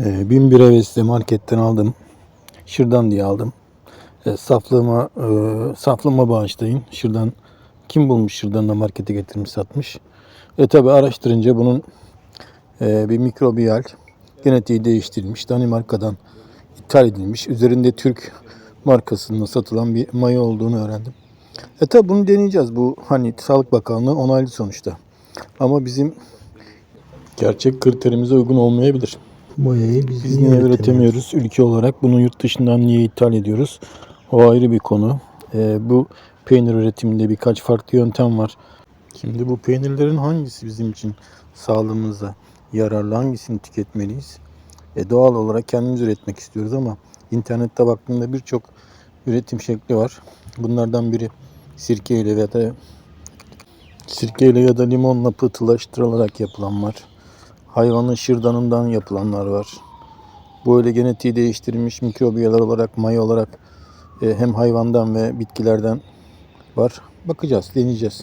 Ee, bin bir hevesle marketten aldım. Şırdan diye aldım. E, saflığıma, e, saflığıma bağışlayın. Şırdan kim bulmuş şırdanı da markete getirmiş satmış. E tabi araştırınca bunun e, bir mikrobiyal genetiği değiştirilmiş. Danimarka'dan ithal edilmiş. Üzerinde Türk markasında satılan bir maya olduğunu öğrendim. E tabi bunu deneyeceğiz. Bu hani Sağlık Bakanlığı onaylı sonuçta. Ama bizim gerçek kriterimize uygun olmayabilir. Boyayı biz, Biz niye üretemiyoruz ülke olarak? Bunu yurt dışından niye ithal ediyoruz? O ayrı bir konu. Ee, bu peynir üretiminde birkaç farklı yöntem var. Şimdi bu peynirlerin hangisi bizim için sağlığımıza yararlı, hangisini tüketmeliyiz? E, doğal olarak kendimiz üretmek istiyoruz ama internette baktığımda birçok üretim şekli var. Bunlardan biri sirkeyle ya da sirkeyle ya da limonla pıhtılaştırılarak yapılan var. Hayvanın şırdanından yapılanlar var. Böyle genetiği değiştirilmiş mikrobiyalar olarak, maya olarak e, hem hayvandan ve bitkilerden var. Bakacağız, deneyeceğiz.